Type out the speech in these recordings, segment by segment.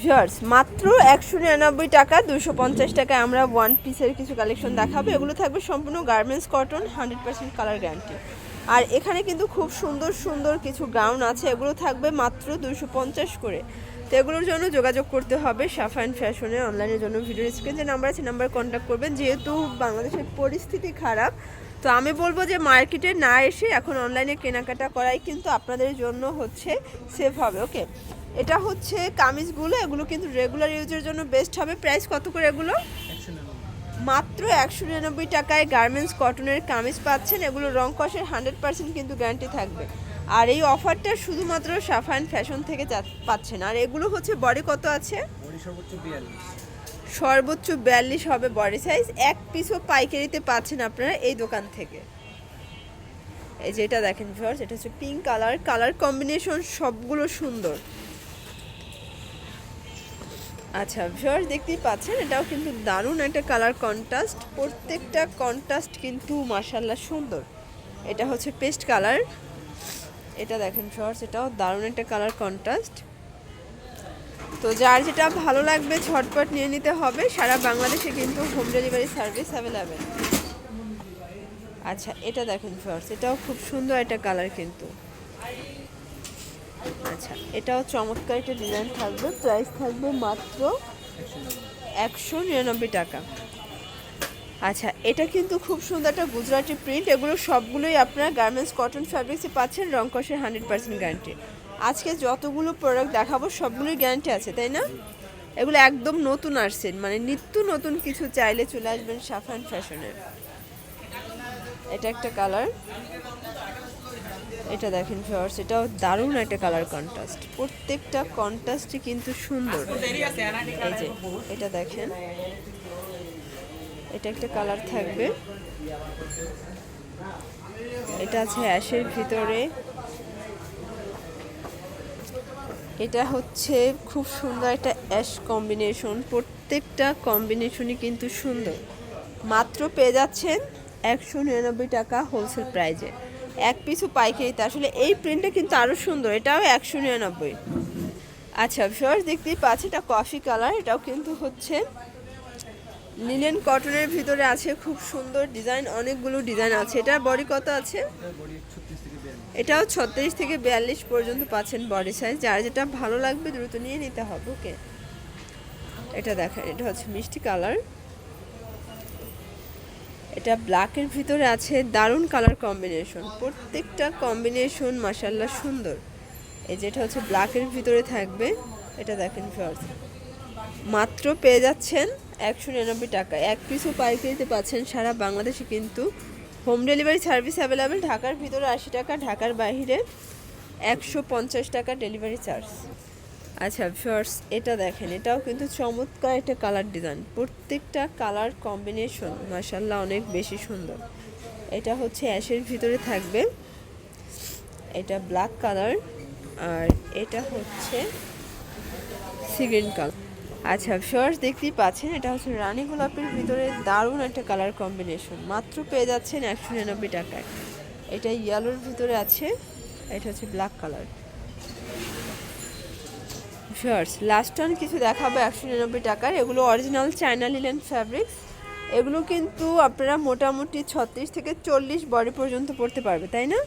Viewers মাত্র একশো নিরানব্বই টাকা দুশো পঞ্চাশ টাকায় আমরা ওয়ান পিসের কিছু কালেকশন দেখাবো। এগুলো থাকবে সম্পূর্ণ garments cotton hundred percent colour guarantee আর এখানে কিন্তু খুব সুন্দর সুন্দর কিছু গাউন আছে। এগুলো থাকবে মাত্র দুশো পঞ্চাশ করে। তো এগুলোর জন্য যোগাযোগ করতে হবে সাফাইন ফ্যাশনে অনলাইনের জন্য ভিডিও স্ক্রিন যে নাম্বার আছে নাম্বার কন্ট্যাক্ট করবেন। যেহেতু বাংলাদেশের পরিস্থিতি খারাপ তো আমি বলব যে মার্কেটে না এসে এখন অনলাইনে কেনাকাটা করাই কিন্তু আপনাদের জন্য হচ্ছে সেফ হবে ওকে এটা হচ্ছে কামিজগুলো, এগুলো কিন্তু রেগুলার ইউজের জন্য বেস্ট হবে। প্রাইস কত করে এগুলো? মাত্র একশো নিরানব্বই টাকায় গার্মেন্টস কটনের কামিজ পাচ্ছেন। এগুলো রং কষের হান্ড্রেড পার্সেন্ট কিন্তু গ্যারান্টি থাকবে। আর এই অফারটা শুধুমাত্র সাফান ফ্যাশন থেকে পাচ্ছেন। আর এগুলো হচ্ছে বডি কত আছে? সর্বোচ্চ বিয়াল্লিশ হবে বডি সাইজ এক পিসও পাইকারিতে পাচ্ছেন আপনারা এই দোকান থেকে। এই যেটা দেখেন ভিউয়ার্স এটা হচ্ছে পিঙ্ক কালার কালার কম্বিনেশন সবগুলো সুন্দর। আচ্ছা ভিউয়ার্স দেখতেই পাচ্ছেন, এটাও কিন্তু দারুণ একটা কালার কন্ট্রাস্ট প্রত্যেকটা কন্ট্রাস্ট কিন্তু মাসাল্লাহ সুন্দর। এটা হচ্ছে পেস্ট কালার এটা দেখেন ভিউয়ার্স এটাও দারুণ একটা কালার কন্ট্রাস্ট তো যার যেটা ভালো লাগবে ঝটপট নিয়ে নিতে হবে। সারা বাংলাদেশে কিন্তু হোম ডেলিভারি সার্ভিস অ্যাভেলেবেল আচ্ছা এটা দেখেন ফার্স এটাও খুব সুন্দর একটা কালার কিন্তু। আচ্ছা এটাও চমৎকার একটা ডিজাইন থাকবে। প্রাইস থাকবে মাত্র একশো নিরানব্বই টাকা। আচ্ছা এটা কিন্তু খুব সুন্দর একটা গুজরাটি প্রিন্ট এগুলো সবগুলোই আপনারা গার্মেন্টস কটন ফ্যাব্রিক্সে পাচ্ছেন রং কষের হান্ড্রেড পার্সেন্ট গ্যারান্টি আজকে যতগুলো প্রোডাক্ট দেখাবো সবগুলোই গ্যারান্টি আছে, তাই না? এগুলো একদম নতুন আসছেন মানে নিত্য নতুন কিছু চাইলে চলে আসবেন সাফান ফ্যাশনের এটা একটা কালার এটা দেখেন ফিওর্স এটাও দারুণ একটা কালার কন্ট্রাস্ট প্রত্যেকটা কন্ট্রাস্টই কিন্তু সুন্দর। এই যে, এটা দেখেন। এটা একটা কালার থাকবে। এটা আছে অ্যাশের ভিতরে। এটা হচ্ছে খুব সুন্দর একটা অ্যাশ কম্বিনেশন প্রত্যেকটা কম্বিনেশনই কিন্তু সুন্দর। মাত্র পেয়ে যাচ্ছেন একশো নিরানব্বই টাকা হোলসেল প্রাইজে এক পিছু পাইকারিতে আসলে এই প্রিন্টটা কিন্তু আরও সুন্দর, এটাও একশো নিরানব্বই। আচ্ছা ফার্স্ট দেখতেই পাচ্ছি এটা কফি কালার এটাও কিন্তু হচ্ছে লিনেন কটনের ভিতরে আছে, খুব সুন্দর ডিজাইন অনেকগুলো ডিজাইন আছে। এটার বডি কত আছে? এটাও ছত্রিশ থেকে বিয়াল্লিশ পর্যন্ত পাচ্ছেন বডি সাইজ যার যেটা ভালো লাগবে দ্রুত নিয়ে নিতে হবে, ওকে? এটা দেখেন, এটা হচ্ছে মিষ্টি কালার এটা ব্ল্যাকের ভিতরে আছে, দারুণ কালার কম্বিনেশন প্রত্যেকটা কম্বিনেশন মাসাল্লাহ সুন্দর। এই যেটা হচ্ছে ব্ল্যাকের ভিতরে থাকবে। এটা দেখেন ফার্স্ট মাত্র পেয়ে যাচ্ছেন একশো নিরানব্বই টাকা এক পিসও পাইকারিতে পাচ্ছেন সারা বাংলাদেশে কিন্তু হোম ডেলিভারি সার্ভিস অ্যাভেলেবেল, ঢাকার ভিতরে আশি টাকা, ঢাকার বাইরে একশো পঞ্চাশ টাকা ডেলিভারি চার্জ। আচ্ছা ফার্স্ট এটা দেখেন, এটাও কিন্তু চমৎকার একটা কালার ডিজাইন প্রত্যেকটা কালার কম্বিনেশন মাসাল্লাহ অনেক বেশি সুন্দর। এটা হচ্ছে অ্যাশের ভিতরে থাকবে। এটা ব্ল্যাক কালার আর এটা হচ্ছে সিগ্রিন কালার আচ্ছা ফার্স্ট দেখতেই পাচ্ছেন এটা হচ্ছে রানী গোলাপের ভিতরে দারুণ একটা কালার কম্বিনেশন মাত্র পেয়ে যাচ্ছেন একশো নিরানব্বই টাকায়। এটা ইয়েলোর ভিতরে আছে এটা হচ্ছে ব্ল্যাক কালার ফার্স্ট লাস্ট টান কিছু দেখাবো একশো নিরানব্বই টাকার। এগুলো অরিজিনাল চায়না লিলেন ফ্যাব্রিক্স এগুলো কিন্তু আপনারা মোটামুটি ছত্রিশ থেকে চল্লিশ বডি পর্যন্ত পড়তে পারবে তাই না?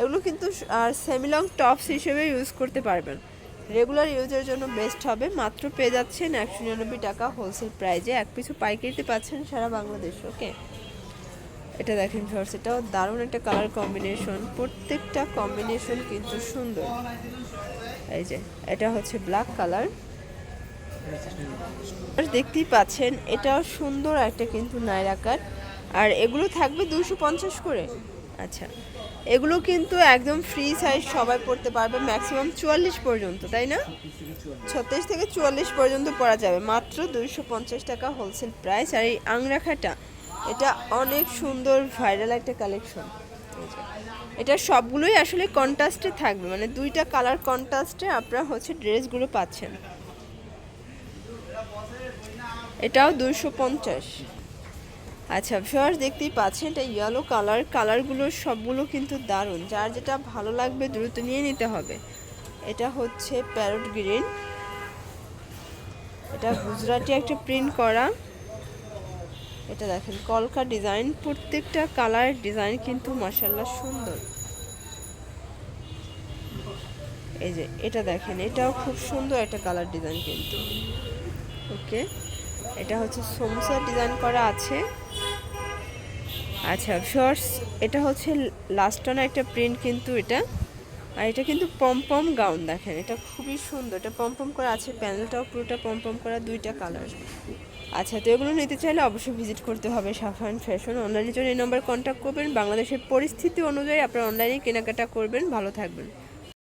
এগুলো কিন্তু আর সেমিলং টপস হিসেবে ইউজ করতে পারবেন। রেগুলার ইউজের জন্য বেস্ট হবে। মাত্র পেয়ে যাচ্ছেন একশো নিরানব্বই টাকা হোলসেল প্রাইজে এক পিছু পাইকারিতে পাচ্ছেন সারা বাংলাদেশ ওকে এটা দেখেন ফার্স্ট এটাও দারুণ একটা কালার কম্বিনেশন প্রত্যেকটা কম্বিনেশন কিন্তু সুন্দর। এই যে, এটা হচ্ছে ব্ল্যাক কালার দেখতেই পাচ্ছেন, এটাও সুন্দর একটা কিন্তু নাইরাকার। আর এগুলো থাকবে দুশো পঞ্চাশ করে। আচ্ছা। এগুলো কিন্তু একদম ফ্রি সাইজ সবাই পড়তে পারবে ম্যাক্সিমাম চুয়াল্লিশ পর্যন্ত, তাই না? ছত্রিশ থেকে চুয়াল্লিশ পর্যন্ত পড়া যাবে, মাত্র দুইশো পঞ্চাশ টাকা হোলসেল প্রাইস আর এই আংরাখাটা, এটা অনেক সুন্দর ভাইরাল একটা কালেকশন এটা সবগুলোই আসলে কন্ট্রাস্টে থাকবে মানে দুইটা কালার কন্ট্রাস্টে আপনারা হচ্ছে ড্রেসগুলো পাচ্ছেন। এটাও দুইশো পঞ্চাশ। আচ্ছা ভিউয়ার্স দেখতেই পাচ্ছেন, এটা ইয়েলো কালার কালারগুলো সবগুলো কিন্তু দারুণ। যার যেটা ভালো লাগবে দ্রুত নিয়ে নিতে হবে। এটা হচ্ছে প্যারট গ্রিন এটা গুজরাটি একটা প্রিন্ট করা। এটা দেখেন, কলকা ডিজাইন প্রত্যেকটা কালার ডিজাইন কিন্তু মাসাল্লাহ সুন্দর। এই যে, এটা দেখেন, এটাও খুব সুন্দর একটা কালার ডিজাইন কিন্তু। ওকে এটা হচ্ছে সমুসা ডিজাইন করা আছে। আচ্ছা শর্টস এটা হচ্ছে লাস্ট লাস্টন একটা প্রিন্ট কিন্তু এটা। আর এটা কিন্তু পমপম গাউন দেখেন, এটা খুবই সুন্দর। এটা পমপম করা আছে প্যানেলটাও পুরোটা পমপম করা, দুইটা কালার আচ্ছা তো এগুলো নিতে চাইলে অবশ্যই ভিজিট করতে হবে সাফান ফ্যাশন অনলাইনের জন্য। এই নম্বর কন্ট্যাক্ট করবেন। বাংলাদেশের পরিস্থিতি অনুযায়ী আপনারা অনলাইনে কেনাকাটা করবেন। ভালো থাকবেন।